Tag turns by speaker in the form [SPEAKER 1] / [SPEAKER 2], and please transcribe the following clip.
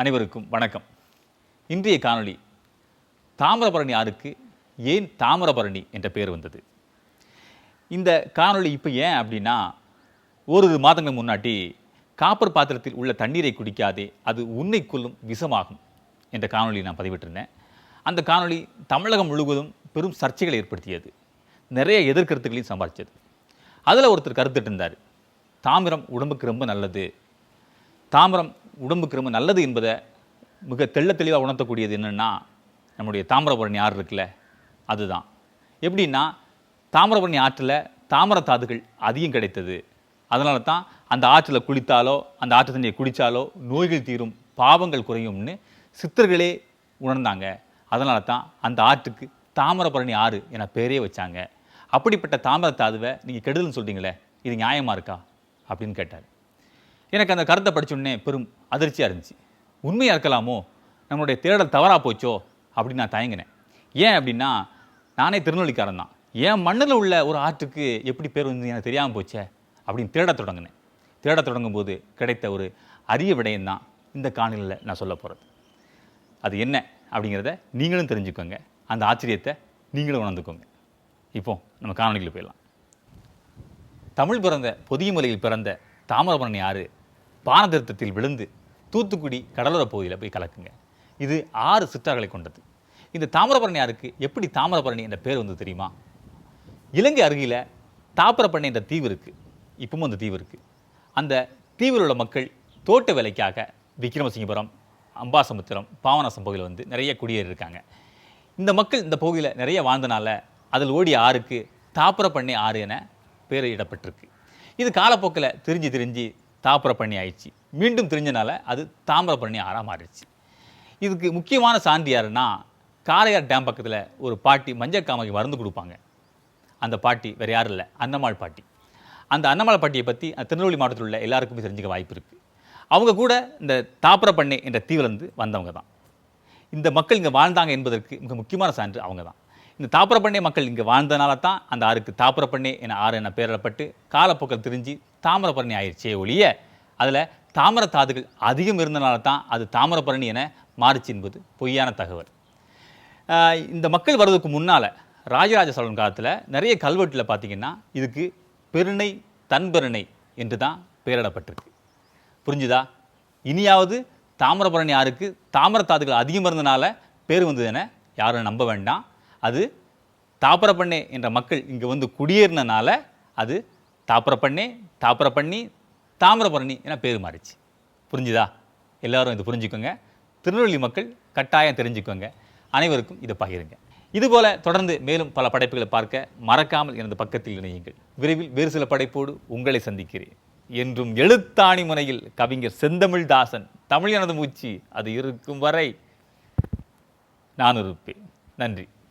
[SPEAKER 1] அனைவருக்கும் வணக்கம். இன்றைய காணொளி தாமிரபரணி ஆறுக்கு ஏன் தாமிரபரணி என்ற பெயர் வந்தது? இந்த காணொளி இப்போ ஏன் அப்படின்னா ஒரு மாதங்கள் முன்னாடி காப்பர் பாத்திரத்தில் உள்ள தண்ணீரை குடிக்காதே அது உன்னை கொல்லும் விஷமாகும் என்ற காணொளி நான் பதிவிட்டிருந்தேன். அந்த காணொளி தமிழகம் முழுவதும் பெரும் சர்ச்சைகளை ஏற்படுத்தியது நிறைய எதிர்கருத்துக்களையும் சம்பாதிச்சது. அதில் ஒருத்தர் கருத்துட்டு இருந்தார் தாமிரம் உடம்புக்கு ரொம்ப நல்லது தாமிரம் உடம்புக்கு ரொம்ப நல்லது என்பதை மிக தெள்ள தெளிவாக உணர்த்தக்கூடியது என்னென்னா நம்முடைய தாமிரபரணி ஆறு இருக்குல்ல அதுதான். எப்படின்னா தாமிரபரணி ஆற்றில் தாமிர தாதுகள் அதிகம் கிடைத்தது. அதனால தான் அந்த ஆற்றில் குளித்தாலோ அந்த ஆற்று தண்ணியை குடித்தாலோ நோய்கள் தீரும் பாவங்கள் குறையும்னு சித்தர்களே உணர்ந்தாங்க. அதனால தான் அந்த ஆற்றுக்கு தாமிரபரணி ஆறு என பேரே வச்சாங்க. அப்படிப்பட்ட தாமிர தாதுவை நீங்கள் கெடுதல்னு சொல்கிறீங்களே இது நியாயமாக இருக்கா? அப்படின்னு கேட்டார். எனக்கு அந்த கருத்தை படிச்சோடனே பெரும் அதிர்ச்சியாக இருந்துச்சு. உண்மையாக இருக்கலாமோ? நம்மளுடைய தேடல் தவறாக போச்சோ? அப்படின்னு நான் தயங்கினேன். ஏன் அப்படின்னா நானே திருநெல்வேலிக்காரன் தான். என் மண்ணில் உள்ள ஒரு ஆற்றுக்கு எப்படி பேர் வந்து எனக்கு தெரியாமல் போச்சே? அப்படின்னு தேடத் தொடங்கினேன். தேடத் தொடங்கும் போது கிடைத்த ஒரு அரிய விடயம் தான் இந்த காணொலியில் நான் சொல்ல போகிறது அது என்ன அப்படிங்கிறத நீங்களும் தெரிஞ்சுக்கோங்க. அந்த ஆச்சரியத்தை நீங்களும் உணர்ந்துக்கோங்க. இப்போ நம்ம காணொலிக்குள்ள போயிடலாம். தமிழ் பிறந்த பொதியமலையில் பிறந்த தாமிரபரணி ஆறு பானதிருத்தத்தில் விழுந்து தூத்துக்குடி கடலோர பகுதியில் போய் கலக்குங்க. இது ஆறு சிற்றார்களை கொண்டது. இந்த தாமிரபரணி ஆறுக்கு எப்படி தாமிரபரணி என்ற பேர் வந்து தெரியுமா? இலங்கை அருகில் தாமிரபரணி என்ற தீவு இருக்குது இப்பவும் அந்த தீவு இருக்குது அந்த தீவில் உள்ள மக்கள் தோட்ட வேலைக்காக விக்ரமசிங்கபுரம் அம்பாசமுத்திரம் பாவனாசம் பகுதியில் வந்து நிறைய குடியேறி இருக்காங்க. இந்த மக்கள் இந்த பகுதியில் நிறைய வாழ்ந்தனால அதில் ஓடிய ஆறுக்கு தாப்புரப்பண்ணை ஆறு என பெயரிடப்பட்டிருக்கு இது காலப்போக்கில் திரிஞ்சு திரிஞ்சு தாப்பரப்பண்ணி ஆயிடுச்சு. மீண்டும் தெரிஞ்சனால அது தாமிரப்பண்ணி ஆறாக மாறிடுச்சு. இதுக்கு முக்கியமான சான்று யாருன்னா காளையார் டேம் பக்கத்தில் ஒரு பாட்டி மஞ்சள் காமகி மருந்து கொடுப்பாங்க. அந்த பாட்டி வேறு யாரும் இல்லை அன்னமாள் பாட்டி. அந்த அன்னமாள் பாட்டியை பற்றி திருநெல்வேலி மாவட்டத்தில் உள்ள எல்லாருக்குமே தெரிஞ்சுக்க வாய்ப்பு இருக்குது அவங்க கூட இந்த தாப்பரப்பண்ணை என்ற தீவிலிருந்து வந்தவங்க தான் இந்த மக்கள் இங்கே வாழ்ந்தாங்க என்பதற்கு மிக முக்கியமான சான்று அவங்க தான் இந்த தாப்பரப்பண்ணை மக்கள் இங்கே வாழ்ந்தனால தான் அந்த ஆறுக்கு தாப்பரப்பண்ணை என ஆறு என பெயரிடப்பட்டு காலப்போக்கில் திரிஞ்சு தாமிரபரணி ஆயிடுச்சே ஒழிய அதில் தாமர தாதுகள் அதிகம் இருந்தனால தான் அது தாமிரபரணி என மாறுச்சு என்பது பொய்யான தகவல். இந்த மக்கள் வர்றதுக்கு முன்னால் ராஜராஜ சோழன் காலத்தில் நிறைய கல்வெட்டில் பார்த்தீங்கன்னா இதுக்கு பெருணை தன்பெருணை என்று தான் பெயரிடப்பட்டிருக்கு. புரிஞ்சுதா? இனியாவது தாமிரபரணி ஆறுக்கு தாமிரத்தாதுகள் அதிகம் இருந்தனால பேர் வந்தது என யாரும் நம்ப வேண்டாம். அது தாப்பரப்பண்ணே என்ற மக்கள் இங்கே வந்து குடியேறினனால அது தாப்பரப்பண்ணே தாப்பரப்பண்ணி தாமிரபரணி என பேர் மாறிச்சு. புரிஞ்சுதா? எல்லாரும் இது புரிஞ்சுக்கோங்க. திருநெல்வேலி மக்கள் கட்டாயம் தெரிஞ்சுக்கோங்க. அனைவருக்கும் இதை பகிருங்க. இதுபோல் தொடர்ந்து மேலும் பல படைப்புகளை பார்க்க மறக்காமல் எனது பக்கத்தில் இணையுங்கள். விரைவில் வேறு சில படைப்போடு உங்களை சந்திக்கிறேன். என்றும் எழுத்தாணி முனையில் கவிஞர் செந்தமிழ்தாசன் தமிழ் எனது மூச்சு அது இருக்கும் வரை நான் இருப்பேன். நன்றி.